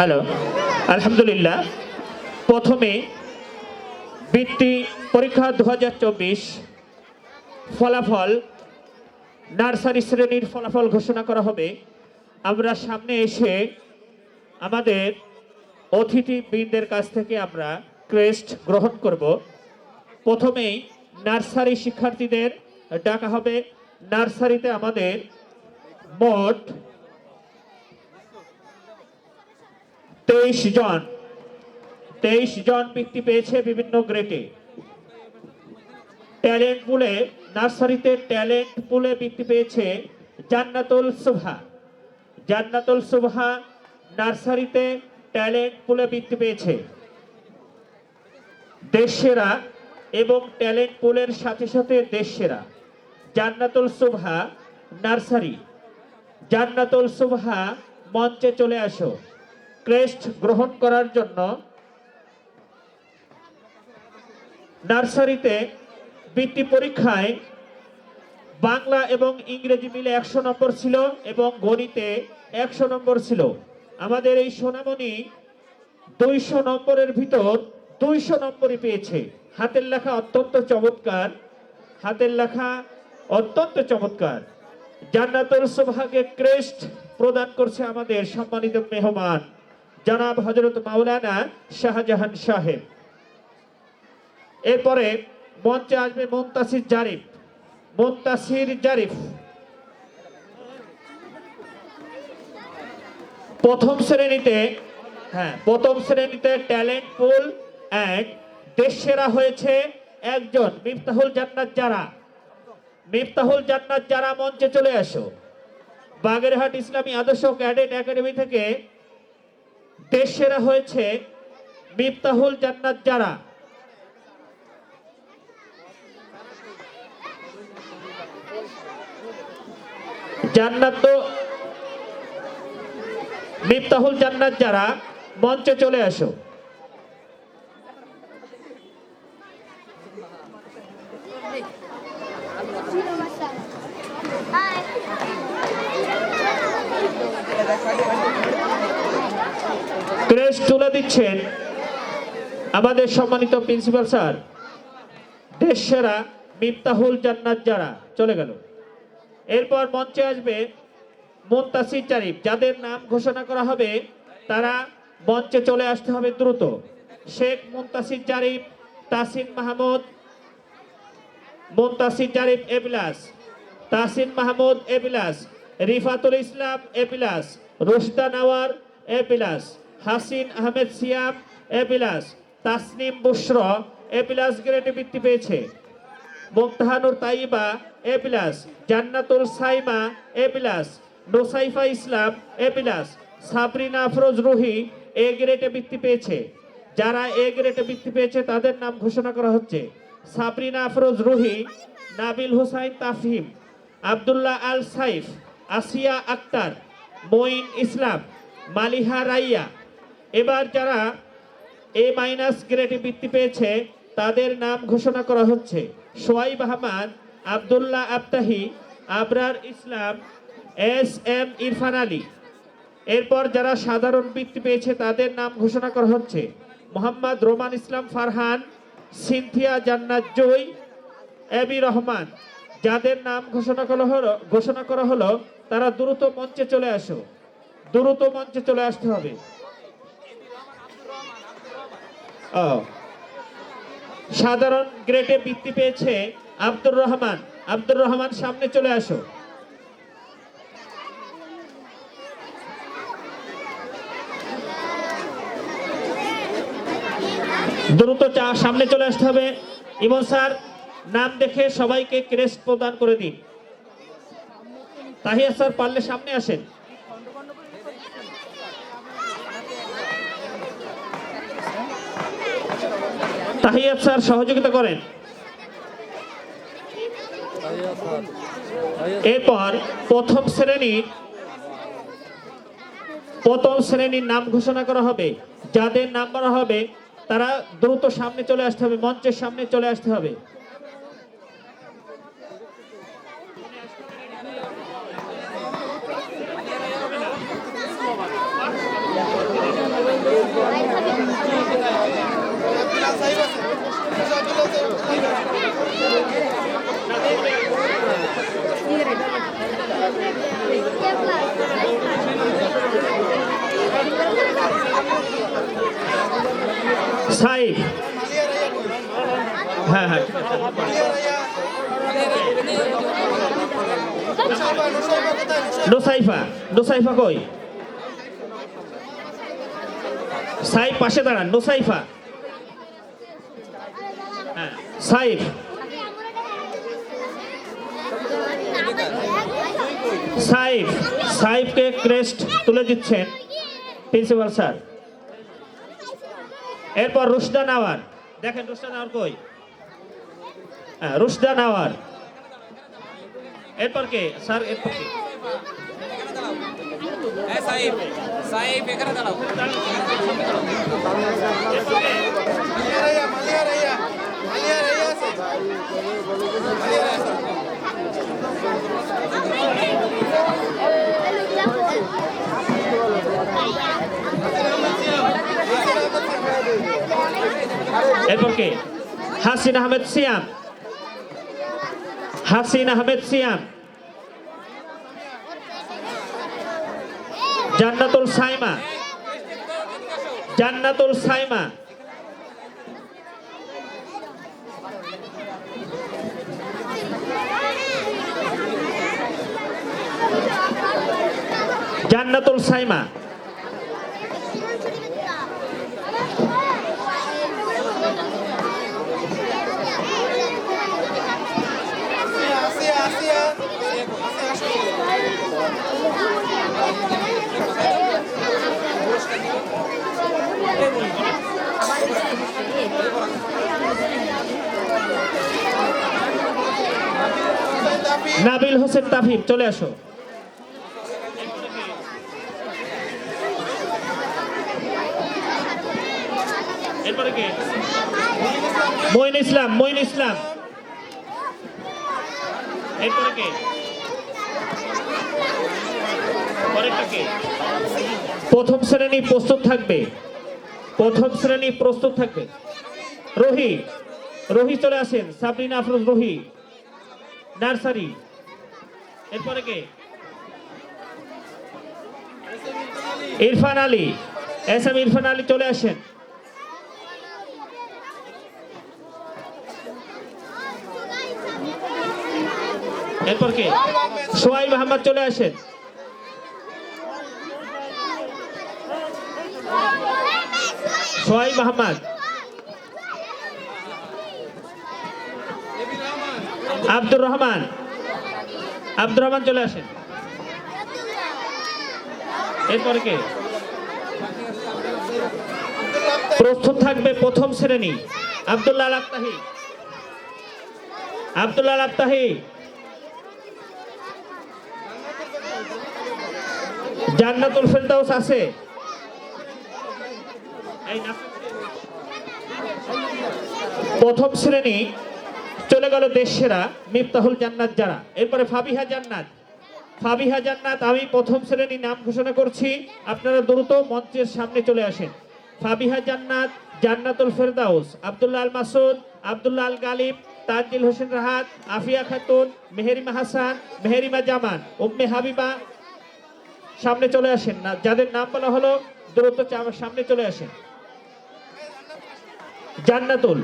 Hello, আলহামদুলিল্লাহ। প্রথমে বৃত্তি পরীক্ষা দু হাজার চব্বিশ ফলাফল নার্সারি শ্রেণির ফলাফল ঘোষণা করা হবে। আমরা সামনে এসে আমাদের অতিথি বৃন্দের কাছ থেকে আমরা ক্রেস্ট গ্রহণ করব। প্রথমেই নার্সারি শিক্ষার্থীদের ডাকা হবে। নার্সারিতে আমাদের মোট তেইশ জন তেইশ জন বৃত্তি পেয়েছে বিভিন্ন গ্রেডে ট্যালেন্ট পুলে, নার্সারিতে ট্যালেন্ট পুলে বৃত্তি পেয়েছে জান্নাতুল সুভা জান্নাতুল সুভা নার্সারিতে ট্যালেন্ট পুলে বৃত্তি পেয়েছে। দেশেরা এবং ট্যালেন্ট পুলের সাথে সাথে দেশেরা জান্নাতুল সুভা নার্সারি। জান্নাতুল সুভা মঞ্চে চলে আসো। ক্রেস্ট গ্রহণ করার জন্য নার্সারিতে বৃত্তি পরীক্ষায় বাংলা এবং ইংরেজি মিলে একশো নম্বর ছিল এবং গণিতে একশো নম্বর ছিল। আমাদের এই সোনামণি দুইশো নম্বরের ভিতর দুইশো নম্বরই পেয়েছে। হাতের লেখা অত্যন্ত চমৎকার। হাতের লেখা অত্যন্ত চমৎকার। জান্নাতুল সুবহাকে ক্রেস্ট প্রদান করছে আমাদের সম্মানিত মেহমান। জনাব হজরত মাওলানা শাহজাহান সাহেব। এরপরে মঞ্চে আসবে মুন্তাসির জারিফ। মুন্তাসির জারিফ। প্রথম শ্রেণীতে হ্যাঁ প্রথম শ্রেণীতে ট্যালেন্ট পুল অ্যান্ড দেশ সেরা হয়েছে একজন, মিফতাহুল জান্নাত যারা। মিফতাহুল জান্নাত যারা মঞ্চে চলে আসো। বাগেরহাট ইসলামী আদর্শ ক্যাডেট একাডেমি থেকে দেশ সেরা হয়েছে মিফতাহুল জান্নাত যারা? জান্নাত মিফতাহুল জান্নাত যারা মঞ্চে চলে আসো। ক্রেস তুলে দিচ্ছেন আমাদের সম্মানিত প্রিন্সিপাল স্যার। দেশ সেরা মিফতাহুল জান্নাত যারা, চলে গেল। এরপর মঞ্চে আসবে মুন্তাসির জারিফ যাদের নাম ঘোষণা করা হবে, তারা মঞ্চে চলে আসতে হবে দ্রুত। শেখ মুন্তাসির জারিফ তাসিন মাহমুদ, মুন্তাসির জারিফ এবিলাস তাসিন মাহমুদ এবিলাস, রিফাতুল ইসলাম এবিলাস, রুশদা নাওয়ার এবিলাস। হাসিন আহমেদ সিয়াম এবিলাস তাসনিম বুশর এবিলাস গ্রেডে বৃত্তি পেয়েছে। মুক্তাহানুর Taiba A plus Jannatul Saima A plus Nosaifa Islam A plus Sabrina Afroz Ruhi, A গ্রেডে বৃত্তি পেয়েছে। যারা এ গ্রেডে বৃত্তি পেয়েছে, তাদের নাম ঘোষণা করা হচ্ছে। সাবরিনা আফরোজ রুহি, নাবিল হুসাইন তাফহিম, আব্দুল্লাহ আল সাইফ, আসিয়া আক্তার, মঈন ইসলাম, মালিহা রাইয়া এবার যারা এ মাইনাস গ্রেডে বৃত্তি পেয়েছে, তাদের নাম ঘোষণা করা হচ্ছে। Soaib Ahmad, Abdullah Abtahi Abrar Islam, S M Irfan Ali. এরপর যারা সাধারণ বৃত্তি পেয়েছে, তাদের নাম ঘোষণা করা হচ্ছে। মোহাম্মদ রোমান ইসলাম ফারহান, সিনথিয়া জান্নাত জয় এবি রহমান। যাদের নাম ঘোষণা করা হলো, ঘোষণা করা হলো, তারা দ্রুত মঞ্চে চলে আসো। দ্রুত মঞ্চে চলে আসতে হবে। সাধারণ গ্রেডে বৃত্তি পেয়েছে আব্দুর রহমান। আব্দুর রহমান, সামনে চলে আসো। দ্রুত চা, সামনে চলে আসতে হবে। ইমন স্যার, নাম দেখে সবাইকে ক্রেস্ট প্রদান করে দিন। তাহিয়া স্যার, পারলে সামনে আসেন। তাহিয়াত স্যার সহযোগিতা করেন। এরপর প্রথম শ্রেণি, প্রথম শ্রেণির নাম ঘোষণা করা হবে। যাদের নাম করা হবে, তারা দ্রুত সামনে চলে আসতে হবে, মঞ্চের সামনে চলে আসতে হবে। সাইফ হ্যাঁ হ্যাঁ। নোসাইফা নোসাইফা কই? সাইফ, পাশে দাঁড়ান ডোসাইফা হ্যাঁ, সাইফ। সাইফ, সাইফকে ক্রেস্ট তুলে দিচ্ছেন প্রিন্সিপাল স্যার। এরপর রুশদা নাওয়ার দেখেন রুশদা নাওয়ার কই? হ্যাঁ রুশদা নাওয়ার এরপর কে? স্যার এরপর কে? হ্যাঁ সাহেব এরপর? হাসিন আহমেদ সিয়াম। হাসিন আহমেদ সিয়াম। জান্নাতুল সাইমা। জান্নাতুল সাইমা। জান্নাতুল সাইমা। নাবিল হোসেন তাফিম চলে আসো। মইন ইসলাম মইন ইসলাম। প্রথম শ্রেণি প্রস্তুত থাকবে। প্রথম শ্রেণি প্রস্তুত থাকবে। রোহি রোহি চলে আসেন। সাবরিনা আফরোজ, রোহি। নার্সারি। এরপরে কে? ইরফান আলী। এস এম ইরফান আলী চলে আসেন। এরপর কে? সোহাইব আহমদ চলে আসেন। সোহাইব আহমদ আব্দুর রহমান। আব্দুর রহমান চলে আসেন। এরপরে কে? প্রস্তুত থাকবে প্রথম শ্রেণি আব্দুল্লাহ আল আফতাহি। আব্দুল্লাহ আল আফতাহি। জান্নাতুল ফেরদাউস আছে। প্রথম শ্রেণি চলে গেল দেশ সেরা মিফতাহুল জান্নাত যারা। এরপরে ফাবিহা জান্নাত। ফাবিহা জান্নাত, আমি প্রথম শ্রেণি নাম ঘোষণা করছি, আপনারা দ্রুত মঞ্চের সামনে চলে আসেন। ফাবিহা জান্নাত, জান্নাতুল ফেরদাউস, আব্দুল্লাহ আল মাসুদ, আব্দুল্লাহ আল গালিব, তানজিল হোসেন রাহাত, আফিয়া খাতুন, মেহেরিমা হাসান, মেহেরিমা জামান, উম্মে হাবিবা। সামনে চলে আসেন না, যাদের নাম বলা হলো, দ্রুত সামনে চলে আসেন। জান্নাতুল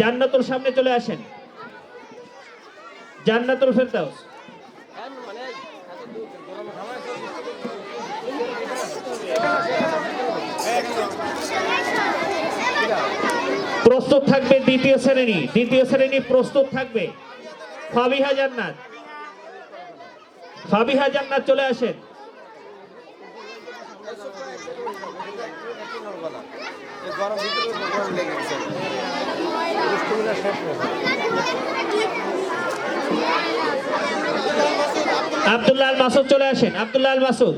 জান্নাতুল সামনে চলে আসেন। জান্নাতুল ফেরদাউস। প্রস্তুত থাকবে দ্বিতীয় শ্রেণি দ্বিতীয় শ্রেণি প্রস্তুত থাকবে। ফাবিহা জান্নাত। ফাবিহা জান্নাত চলে আসেন। গরম মাসুদ চলে আসেন। আব্দুল্লাহ আল মাসুদ।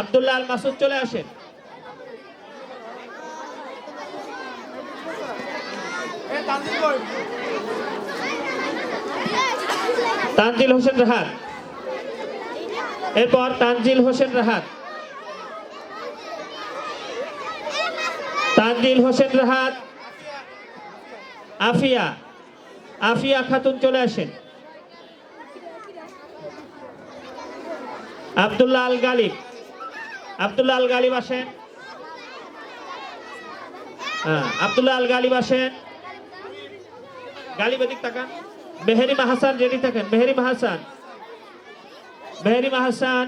আব্দুল্লাহ মাসুদ চলে আসেন। তানজিল হোসেন রাহাত। এরপর তানজিল হোসেন রাহাত। তানজিল হোসেন রাহাত। আফিয়া আফিয়া খাতুন চলে আসেন। আব্দুল্লাহ আল গালিব আব্দুল্লাহ আল গালিব আসেন। হ্যাঁ আব্দুল্লাহ আল গালিব আসেন। গালিব এদিক তাকান। মেহেরিমা হাসান রেডি থাকেন মেহেরিমা হাসান মেহেরিমা হাসান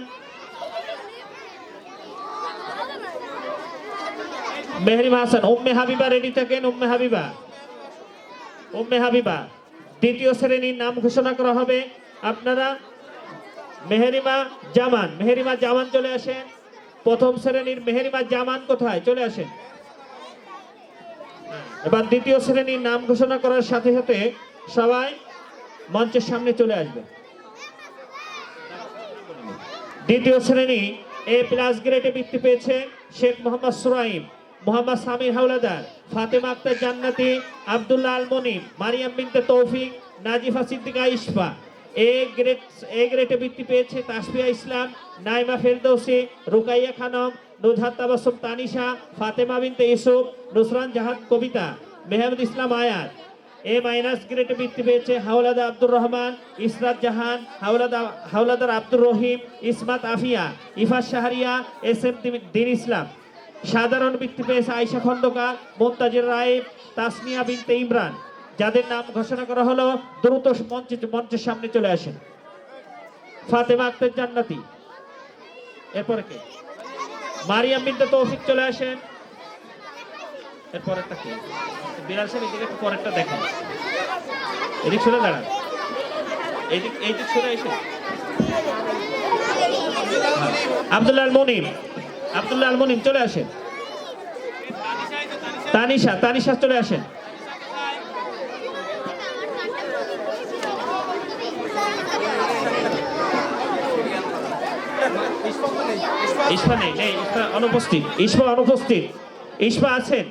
মেহরিমা হাসান উম্মে হাবিবা রেডি থাকেন, উম্মে হাবিবা। উম্মে হাবিবা, দ্বিতীয় শ্রেণির নাম ঘোষণা করা হবে। আপনারা মেহেরিমা জামান মেহেরিমা জামান চলে আসেন। প্রথম শ্রেণির মেহেরিমা জামান কোথায়? চলে আসেন। এবার দ্বিতীয় শ্রেণির নাম ঘোষণা করার সাথে সাথে সবাই মঞ্চের সামনে চলে আসবে। দ্বিতীয় শ্রেণি এ প্লাস গ্রেডে বৃত্তি পেয়েছে শেখ মোহাম্মদ সুরাইম। মোহাম্মদ সামির হাওলাদার, ফাতেমা আক্তার জান্নাতি, Abdullah Al Monim Mariyam Binte Toufiq, Nazifa Siddika Isfa A grade A গ্রেডে বৃত্তি পেয়েছে তাসফিয়া ইসলাম, নাইমা ফেরদৌসি, রুকাইয়া খানম, নুজহাত তাবাসুম তানিশা, ফাতেমা বিনতে ইউসুফ, নুসরান জাহান কবিতা, মেহমুদ ইসলাম আয়াত। এ মাইনাস গ্রেডে বৃত্তি পেয়েছে হাওলাদা আব্দুর রহমান, ইসরাত জাহান, হাওলাদা, হাওলাদার আব্দুর রহিম, ইসমাত আফিয়া ইফাস শাহরিয়া, এস এম দিন ইসলাম। সাধারণ বৃত্তি পেয়েছে আয়শা খন্দকার মোমতাজের রায় তাসমিয়া বিনতে ইমরান। যাদের নাম ঘোষণা করা হলো, দ্রুত মঞ্চে মঞ্চের সামনে চলে আসেন। ফাতেমা আক্তার জান্নাতি। এরপরে কে? মারিয়াম বিনতে তৌফিক চলে আসেন। এরপরেরটা কে? বিড়াল সাহেব, এদিকে একটু পরেরটা দেখেন। এদিক সরে দাঁড়ান। এইদিক সরে এসে। আব্দুল্লাহ আল মনিম। আব্দুল্লাহ আল মনিম চলে আসেন। তানিশা তানিশা চলে আসেন। নেই আছেন।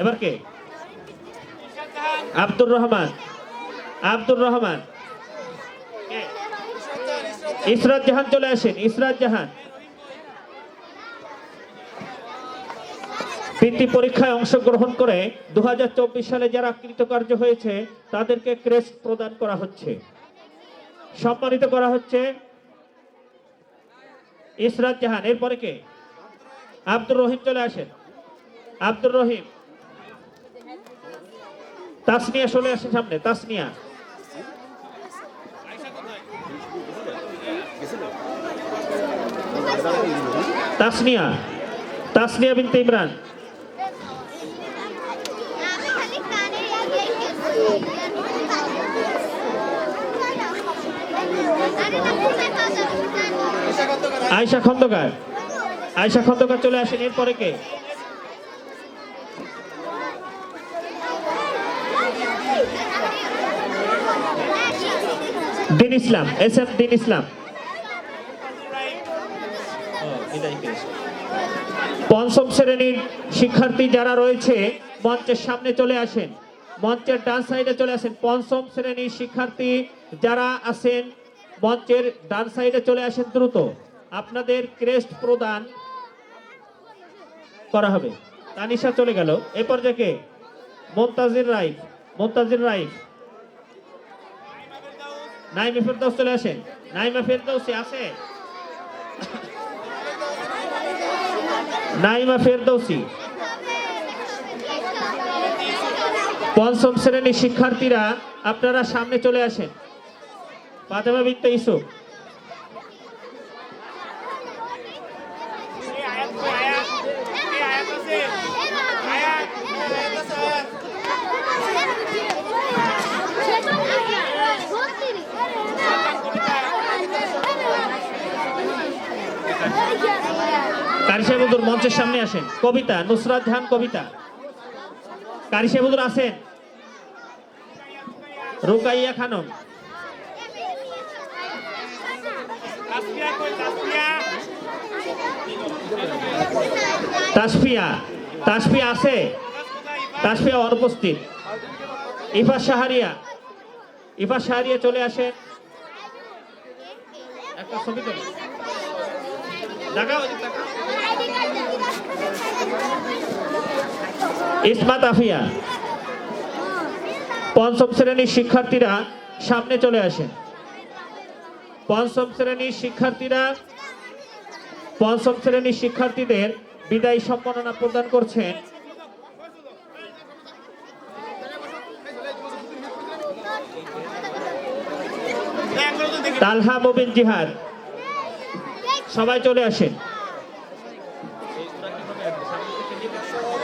এবার কে? আব্দুর রহমান আব্দুর রহমান? ইসরাত জাহান চলে আসেন ইসরাত জাহান। বৃত্তি পরীক্ষায় অংশগ্রহণ করে দু হাজার চব্বিশ সালে যারা কৃতকার্য হয়েছে, তাদেরকে ক্রেস্ট প্রদান করা হচ্ছে। সম্মানিত করা হচ্ছে ইসরাত জাহান। এরপরে কে? আব্দুর রহিম চলে আসেন। আব্দুর রহিম। তাসনিয়া চলে আসেন সামনে। তাসনিয়া। তাসনিয়া। তাসনিয়া বিনতে ইমরান। আয়শা খন্দকার। আয়শা খন্দকার চলে আসেন, এরপরে কে? দিন ইসলাম, এস এম দিন ইসলাম। পঞ্চম শ্রেণির শিক্ষার্থী যারা রয়েছে, মঞ্চের সামনে চলে আসেন। মঞ্চের ডান সাইডে চলে আসেন পঞ্চম শ্রেণির শিক্ষার্থী যারা আছেন, মঞ্চের ডান সাইডে চলে আসেন দ্রুত। আপনাদের ক্রেস্ট প্রদান করা হবে। তানিশা চলে গেল। এ পর্যায়ে কে? মোন্তাজির রাইফ মোন্তাজির রাইফ নাইমা ফেরদৌস চলে আসেন। নাইমা ফেরদৌসি আছে? নাইমা ফেরদৌসি পঞ্চম শ্রেণির শিক্ষার্থীরা, আপনারা সামনে চলে আসেন। ফাতেমা বিনতে ইসুফ কারি সাহেব মঞ্চের সামনে আসেন। কবিতা, নুসরাত জাহান কবিতা। কারি সাহেব হুজুর আছেন রুকাইয়া খানম। তাসফিয়া তাসফিয়া? আছে? তাসফিয়া অনুপস্থিত। ইফা শাহরিয়া ইফা শাহরিয়া চলে আসে। একটা ছবি তোলো। ইসমাত আফিয়া। পঞ্চম শ্রেণির শিক্ষার্থীরা সামনে চলে আসেন। পঞ্চম শ্রেণির শিক্ষার্থীরা পঞ্চম শ্রেণির শিক্ষার্থীদের বিদায় সম্মাননা প্রদান করছেন। তালহা মুবিন জিহাদ। সবাই চলে আসেন।